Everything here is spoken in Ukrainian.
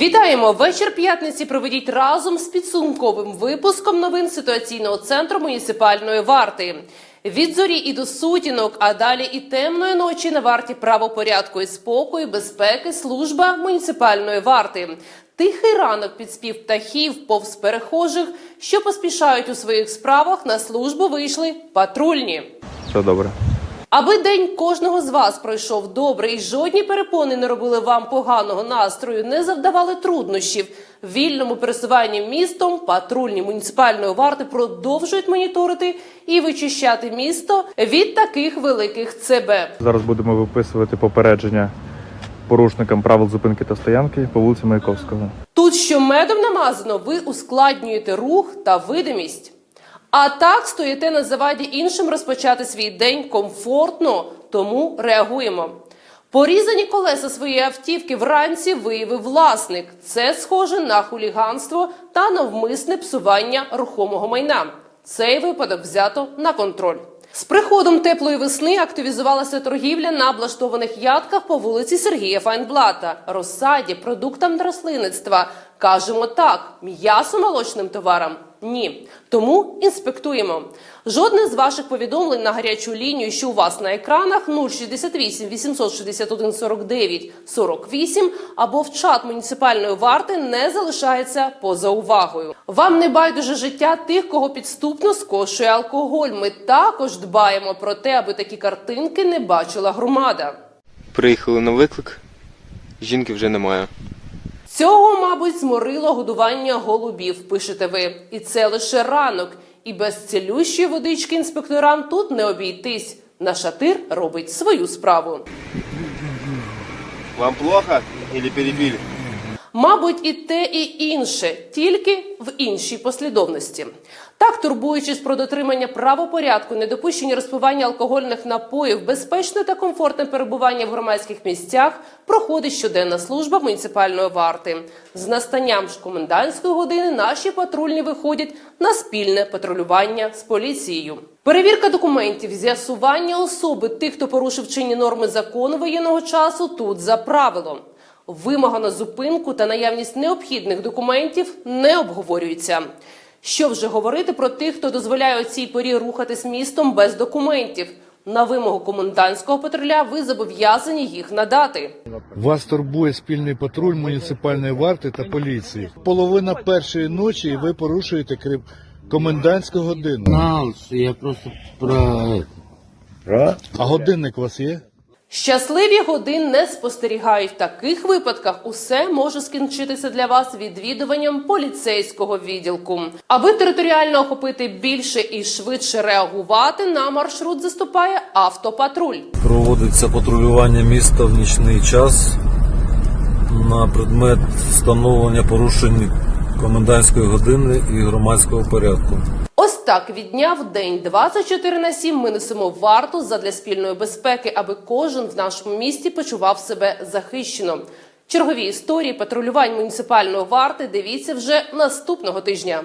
Вітаємо! Вечір п'ятниці проведіть разом з підсумковим випуском новин ситуаційного центру муніципальної варти. Від зорі і до сутінок, а далі і темної ночі на варті правопорядку і спокою, безпеки, служба муніципальної варти. Тихий ранок під спів птахів, повз перехожих, що поспішають у своїх справах на службу вийшли патрульні. Все добре. Аби день кожного з вас пройшов добре і жодні перепони не робили вам поганого настрою, не завдавали труднощів. Вільному пересуванні містом патрульні муніципальної варти продовжують моніторити і вичищати місто від таких великих ЦБ. Зараз будемо виписувати попередження порушникам правил зупинки та стоянки по вулиці Маяковського. Тут що медом намазано, ви ускладнюєте рух та видимість. А так стоїте на заваді іншим розпочати свій день комфортно, тому реагуємо. Порізані колеса своєї автівки вранці виявив власник. Це схоже на хуліганство та навмисне псування рухомого майна. Цей випадок взято на контроль. З приходом теплої весни активізувалася торгівля на облаштованих ядках по вулиці Сергія Файнблата, розсаді, продуктам рослинництва. Кажемо так, м'ясо молочним товарам. Ні, тому інспектуємо. Жодне з ваших повідомлень на гарячу лінію, що у вас на екранах 068 861 49 48 або в чат муніципальної варти не залишається поза увагою. Вам не байдуже життя тих, кого підступно скошує алкоголь. Ми також дбаємо про те, аби такі картинки не бачила громада. Приїхали на виклик, жінки вже немає. Цього, мабуть, зморило годування голубів, пишете ви. І це лише ранок. І без цілющої водички інспекторам тут не обійтись. На шатир робить свою справу. Вам плохо или перебили? Мабуть, і те, і інше, тільки в іншій послідовності. Так, турбуючись про дотримання правопорядку, недопущення розпивання алкогольних напоїв, безпечне та комфортне перебування в громадських місцях, проходить щоденна служба муніципальної варти. З настанням ж комендантської години наші патрульні виходять на спільне патрулювання з поліцією. Перевірка документів, з'ясування особи тих, хто порушив чинні норми закону воєнного часу, тут за правилом. Вимога на зупинку та наявність необхідних документів не обговорюється. Що вже говорити про тих, хто дозволяє у цій порі рухатись містом без документів? На вимогу комендантського патруля ви зобов'язані їх надати. Вас турбує спільний патруль муніципальної варти та поліції. Половина першої ночі і ви порушуєте крім комендантську годину. я просто про. А годинник у вас є? Щасливі годин не спостерігають. В таких випадках усе може скінчитися для вас відвідуванням поліцейського відділку. Аби територіально охопити більше і швидше реагувати, на маршрут заступає автопатруль. Проводиться патрулювання міста в нічний час на предмет встановлення порушень комендантської години і громадського порядку. Так від дня в день 24 на 7 ми несемо варту задля спільної безпеки, аби кожен в нашому місті почував себе захищено. Чергові історії патрулювань муніципальної варти дивіться вже наступного тижня.